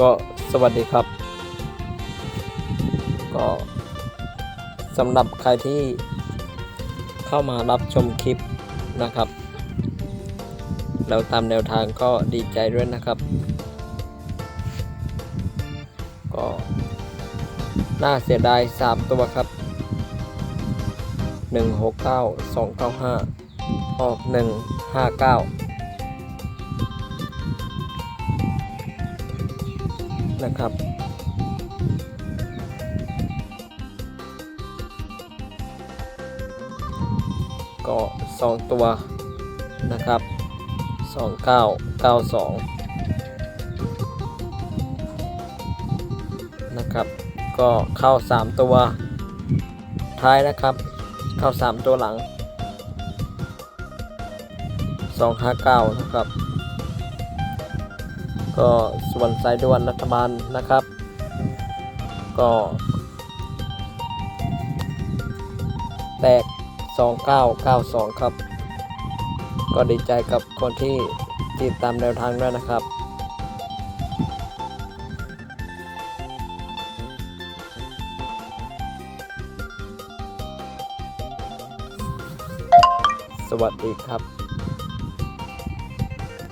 ก็สวัสดีครับ ก็สำหรับใครที่เข้ามารับชมคลิปนะครับ เราตามแนวทางก็ดีใจด้วยนะครับ ก็น่าเสียดาย 3 ตัวครับ 169 295 ออก 159 นะครับ ก็ 2 ตัวนะครับ 2992 นะครับ ก็เข้า 3 ตัว ท้ายนะครับ เข้า 3 ตัวหลัง 259 นะครับ ก็ส่วนสายด่วนรัฐบาลนะครับ ก็แตก 2992 ครับ ก็ดีใจกับคนที่ติดตามแนวทางด้วยนะครับสวัสดีครับ